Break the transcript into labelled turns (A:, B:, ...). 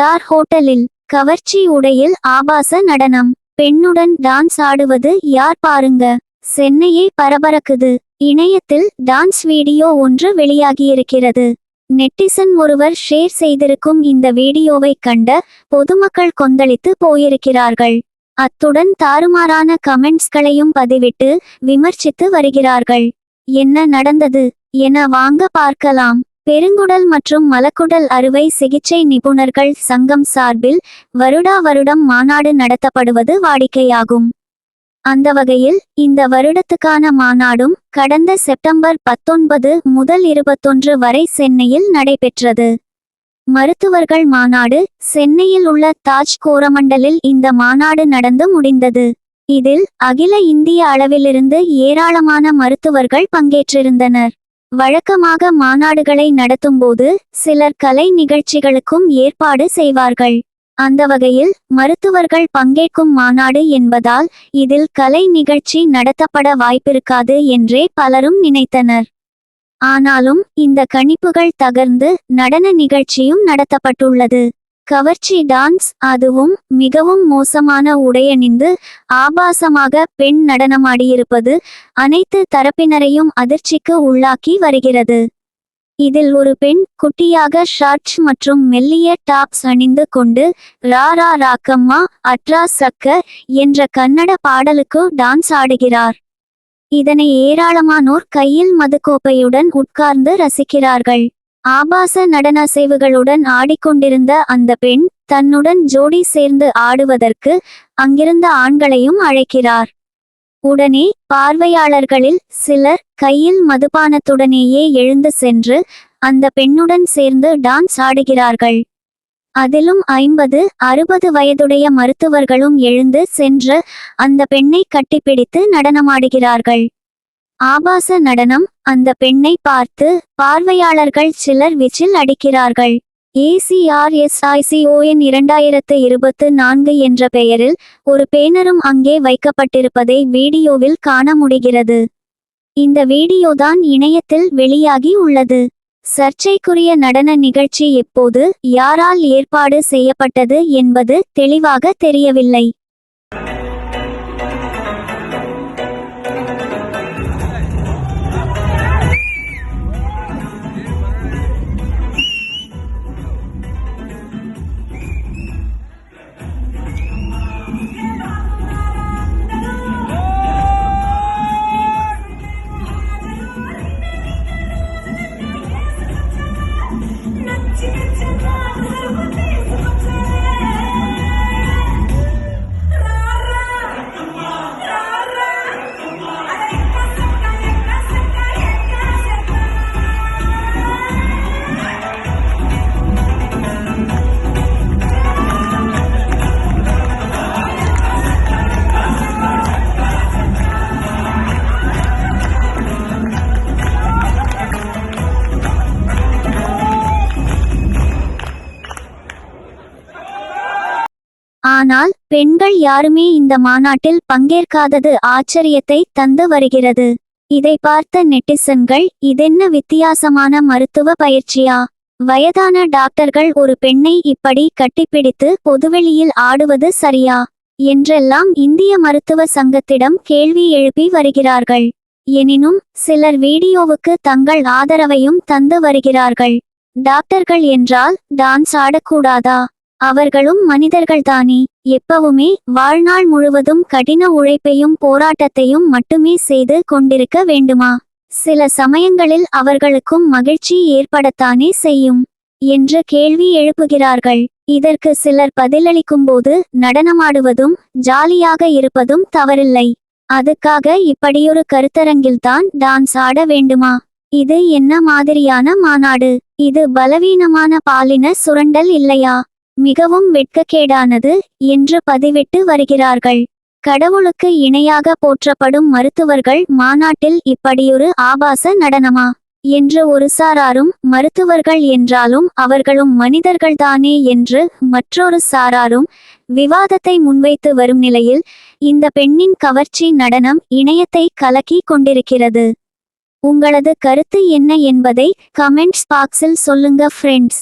A: Star ஹோட்டலில் கவர்ச்சி உடையில் ஆபாச நடனம். பெண்ணுடன் டான்ஸ் ஆடுவது யார் பாருங்க. சென்னையை பரபரக்குது. இணையத்தில் டான்ஸ் வீடியோ ஒன்று வெளியாகியிருக்கிறது. நெட்டிசன் ஒருவர் ஷேர் செய்திருக்கும் இந்த வீடியோவை கண்ட பொதுமக்கள் கொந்தளித்து போயிருக்கிறார்கள். அத்துடன் தாறுமாறான கமெண்ட்ஸ்களையும் பதிவிட்டு விமர்சித்து வருகிறார்கள். என்ன நடந்தது? என வாங்க பார்க்கலாம். பெருங்குடல் மற்றும் மலக்குடல் அறுவை சிகிச்சை நிபுணர்கள் சங்கம் சார்பில் வருடா வருடம் மாநாடு நடத்தப்படுவது வாடிக்கையாகும். அந்த வகையில் இந்த வருடத்துக்கான மாநாடும் கடந்த செப்டம்பர் பத்தொன்பது முதல் இருபத்தொன்று வரை சென்னையில் நடைபெற்றது. மருத்துவர்கள் மாநாடு சென்னையில் உள்ள தாஜ் கோரமண்டலில் இந்த மாநாடு நடந்து முடிந்தது. இதில் அகில இந்திய அளவிலிருந்து ஏராளமான மருத்துவர்கள் பங்கேற்றிருந்தனர். வழக்கமாக மாநாடுகளை நடத்தும்போது சிலர் கலை நிகழ்ச்சிகளுக்கும் ஏற்பாடு செய்வார்கள். அந்த வகையில் மருத்துவர்கள் பங்கேற்கும் மாநாடு என்பதால் இதில் கலை நிகழ்ச்சி நடத்தப்பட வாய்ப்பிருக்காது என்றே பலரும் நினைத்தனர். ஆனாலும் இந்த கணிப்புகள் தகர்ந்து நடன நிகழ்ச்சியும் நடத்தப்பட்டுள்ளது. கவர்ச்சி டான்ஸ் அதுவும் மிகவும் மோசமான உடையணிந்து ஆபாசமாக பெண் நடனமாடியிருப்பது அனைத்து தரப்பினரையும் அதிர்ச்சிக்கு உள்ளாக்கி வருகிறது. இதில் ஒரு பெண் குட்டியாக ஷார்ட்ஸ் மற்றும் மெல்லிய டாப்ஸ் அணிந்து கொண்டு ரா ரா ராக்கம்மா அட்ரா சக்க என்ற கன்னட பாடலுக்கு டான்ஸ் ஆடுகிறார். இதனை ஏராளமானோர் கையில் மதுக்கோப்பையுடன் உட்கார்ந்து ரசிக்கிறார்கள். ஆபாச நடனசைவுகளுடன் ஆடிக்கொண்டிருந்த அந்த பெண் தன்னுடன் ஜோடி சேர்ந்து ஆடுவதற்கு அங்கிருந்த ஆண்களையும் அழைக்கிறார். உடனே பார்வையாளர்களில் சிலர் கையில் மதுபானத்துடனேயே எழுந்து சென்று அந்த பெண்ணுடன் சேர்ந்து டான்ஸ் ஆடுகிறார்கள். அதிலும் ஐம்பது அறுபது வயதுடைய மருத்துவர்களும் எழுந்து சென்று அந்த பெண்ணை கட்டிப்பிடித்து நடனமாடுகிறார்கள். ஆபாச நடனம் அந்த பெண்ணை பார்த்து பார்வையாளர்கள் சிலர் விசில் அடிக்கிறார்கள். ஏசிஆர்எஸ்ஐசிஓஎன் இரண்டாயிரத்து இருபத்து நான்கு என்ற பெயரில் ஒரு பேனரும் அங்கே வைக்கப்பட்டிருப்பதை வீடியோவில் காண முடிகிறது. இந்த வீடியோதான் இணையத்தில் வெளியாகி உள்ளது. சர்ச்சைக்குரிய நடன நிகழ்ச்சி எப்போது யாரால் ஏற்பாடு செய்யப்பட்டது என்பது தெளிவாக தெரியவில்லை. నచ్చి నచ్చ ஆனால் பெண்கள் யாருமே இந்த மாநாட்டில் பங்கேற்காதது ஆச்சரியத்தை தந்து வருகிறது. இதை பார்த்த நெட்டிசன்கள் இதென்ன வித்தியாசமான மருத்துவ பயிற்சியா? வயதான டாக்டர்கள் ஒரு பெண்ணை இப்படி கட்டிப்பிடித்து பொதுவெளியில் ஆடுவது சரியா என்றெல்லாம் இந்திய மருத்துவ சங்கத்திடம் கேள்வி எழுப்பி வருகிறார்கள். எனினும் சிலர் வீடியோவுக்கு தங்கள் ஆதரவையும் தந்து வருகிறார்கள். டாக்டர்கள் என்றால் டான்ஸ் ஆடக்கூடாதா? அவர்களும் மனிதர்கள்தானே? எப்பவுமே வாழ்நாள் முழுவதும் கடின உழைப்பையும் போராட்டத்தையும் மட்டுமே செய்து கொண்டிருக்க வேண்டுமா? சில சமயங்களில் அவர்களுக்கும் மகிழ்ச்சி ஏற்படத்தானே செய்யும்? என்று கேள்வி எழுப்புகிறார்கள். இதற்கு சிலர் பதிலளிக்கும்போது நடனமாடுவதும் ஜாலியாக இருப்பதும் தவறில்லை. அதுக்காக இப்படியொரு கருத்தரங்கில்தான் டான்ஸ் ஆட வேண்டுமா? இது என்ன மாதிரியான மாநாடு? இது பலவீனமான பாலின சுரண்டல் இல்லையா? மிகவும் வெட்கக்கேடானது என்று பதிவிட்டு வருகிறார்கள். கடவுளுக்கு இணையாக போற்றப்படும் மருத்துவர்கள் மாநாட்டில் இப்படியொரு ஆபாச நடனமா? என்று ஒரு சாராரும் மருத்துவர்கள் என்றாலும் அவர்களும் மனிதர்கள்தானே என்று மற்றொரு சாராரும் விவாதத்தை முன்வைத்து வரும் நிலையில் இந்த பெண்ணின் கவர்ச்சி நடனம் இணையத்தை கலக்கி கொண்டிருக்கிறது. உங்களது கருத்து என்ன என்பதை கமெண்ட்ஸ் பாக்ஸில் சொல்லுங்க ஃப்ரெண்ட்ஸ்